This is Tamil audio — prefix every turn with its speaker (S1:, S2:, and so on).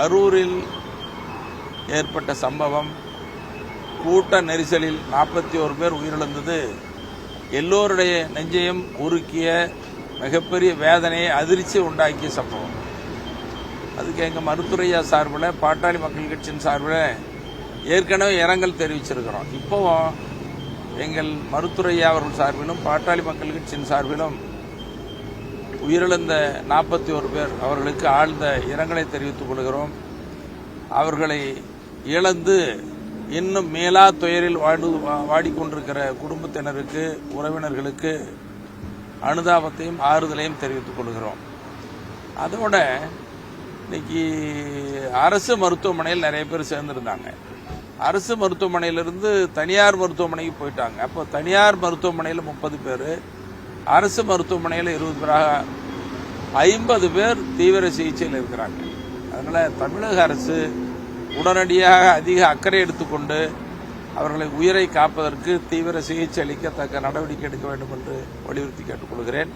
S1: கரூரில் ஏற்பட்ட சம்பவம் கூட்ட நெரிசலில் நாற்பத்தி ஒரு பேர் உயிரிழந்தது. எல்லோருடைய நெஞ்சையும் உருக்கிய மிகப்பெரிய வேதனையை அதிர்ச்சி உண்டாக்கிய சம்பவம். அதுக்கு எங்கள் மருத்துவரையா சார்பில் பாட்டாளி மக்கள் கட்சியின் சார்பில் ஏற்கனவே இரங்கல் தெரிவிச்சிருக்கிறோம். இப்போவும் எங்கள் மருத்துவரையா அவர்கள் சார்பிலும் பாட்டாளி மக்கள் கட்சியின் சார்பிலும் உயிரிழந்த நாற்பத்தி ஒரு பேர் அவர்களுக்கு ஆழ்ந்த இரங்கலை தெரிவித்துக் கொள்கிறோம். அவர்களை இழந்து இன்னும் மேலா துயரில் வாழ்ந்து வாடிக்கொண்டிருக்கிற குடும்பத்தினருக்கு உறவினர்களுக்கு அனுதாபத்தையும் ஆறுதலையும் தெரிவித்துக் கொள்கிறோம். அதோட இன்னைக்கு அரசு மருத்துவமனையில் நிறைய பேர் சேர்ந்திருந்தாங்க. அரசு மருத்துவமனையிலிருந்து தனியார் மருத்துவமனைக்கு போயிட்டாங்க. அப்போ தனியார் மருத்துவமனையில் முப்பது பேர் அரசு மருத்துவமனையில் இருபது பேராக ஐம்பது பேர் தீவிர சிகிச்சையில் இருக்கிறாங்க. அதனால் தமிழக அரசு உடனடியாக அதிக அக்கறை எடுத்துக்கொண்டு அவர்களை உயிரை காப்பதற்கு தீவிர சிகிச்சை அளிக்கத்தக்க நடவடிக்கை எடுக்க வேண்டும் என்று வலியுறுத்தி கேட்டுக்கொள்கிறேன்.